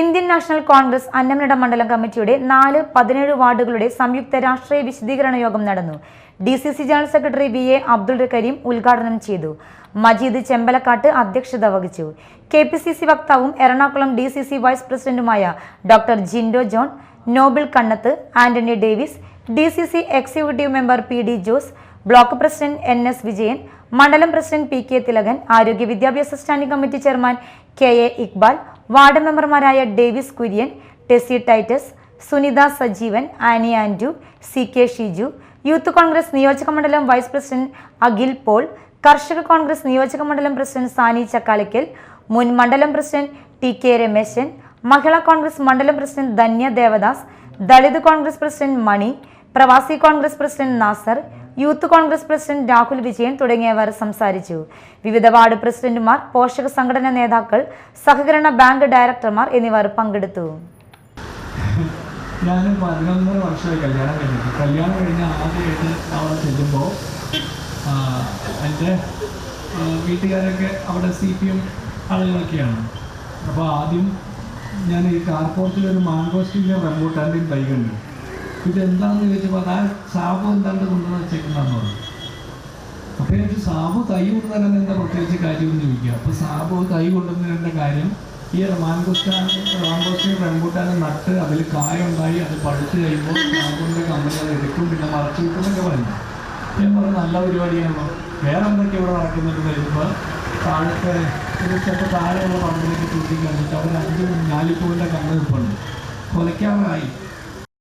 Indian national Congress Annamanada മണ്ഡലം കമ്മിറ്റിയുടെ നാല് പതിനേഴ് വാർഡുകളുടെ സംയുക്ത രാഷ്ട്രീയ വിശദീകരണ യോഗം നടന്നു. D C C general secretary V A Abdul Kareem ഉദ്ഘാടനം ചെയ്തു. മജീദ് ചെമ്പലക്കാട്ട് അധ്യക്ഷത വഹിച്ചു. K P C C വക്താവും Ernakulam D C C vice പ്രസിഡന്റുമായ doctor Jindo John Noble Kannath Antony Davis D C C executive member P D Jose block president N S Vijayan മണ്ഡലം president P K Thilakan ആരോഗ്യ വിദ്യാഭ്യാസ standing committee chairman K A Iqbal ward മെമ്പർമാരായ Davis Kurian Tessy Titus Sunitha Sajeevan Annie Andrew C K Shiju Youth Congress നിയോജക മണ്ഡലം vice president Akhil Paul കർഷക കോൺഗ്രസ് നിയോജക മണ്ഡലം president സാനി ചക്കാലിക്കൽ മുൻ മണ്ഡലം president T K Rameshan Mahila congress മണ്ഡലം president Dhanya Devadas Dalit congress president Mani പ്രവാസി congress president Nasar youth congress president Rahul Vijayan തുടങ്ങിയവർ സംസാരിച്ചു. വിവിധ വാർഡ് പ്രസിഡന്റുമാർ പോഷക സംഘടനാ നേതാക്കൾ സഹകരണ ബാങ്ക് ഡയറക്ടർമാർ എന്നിവർ പങ്കെടുത്തു. ഞാൻ പതിനൊന്നര വർഷമായി കല്യാണം കഴിഞ്ഞിട്ട്. കല്യാണം കഴിഞ്ഞ് ആദ്യമായിട്ട് അവിടെ ചെല്ലുമ്പോൾ എന്റെ വീട്ടുകാരൊക്കെ അവിടെ സി പി എം ആളുകളൊക്കെയാണ്. അപ്പോൾ ആദ്യം ഞാൻ ഈ കാർപോർട്ടിലൊരു മാങ്കോസ്റ്റിന്റെ റംബൂട്ടാന്റെയും ബൈക്കുണ്ട്. കണ്ടു ഇതെന്താണെന്ന് ചോദിച്ചപ്പോൾ അതാ സാബ് എന്താണ്ട് കൊണ്ടുവന്ന് എനിക്ക് സാബു തൈ തന്നെ എന്താ പ്രത്യേകിച്ച് കാര്യമെന്ന് ചോദിക്കുക. അപ്പൊ സാബ് കൈ കൊണ്ടുവന്നതിന്റെ കാര്യം. ഈ മാങ്കോസ്റ്റാൻ മാങ്കോസ്റ്റിന് റംബൂട്ടാനും നട്ട് അതിൽ കായുണ്ടായി അത് പഴുത്ത് കഴിയുമ്പോൾ സാബുവിന്റെ കമ്പനി അത് എടുക്കും. പിന്നെ മറച്ചു വിട്ടുമെന്നൊക്കെ പറഞ്ഞു. ഞാൻ പറഞ്ഞ നല്ല പരിപാടിയാണല്ലോ. വേറെ എന്തൊക്കെ ഇവിടെ നടക്കുന്നുണ്ട് കഴിയുമ്പോൾ താഴത്തെ ചിലപ്പോൾ താഴെയുള്ള പറമ്പിലേക്ക് തൂക്കി കണ്ടിട്ട് അവർ അഞ്ച് ഞാലിപ്പൂവിന്റെ കണ്ണ് നിൽപ്പുണ്ട് കൊലയ്ക്കാറായി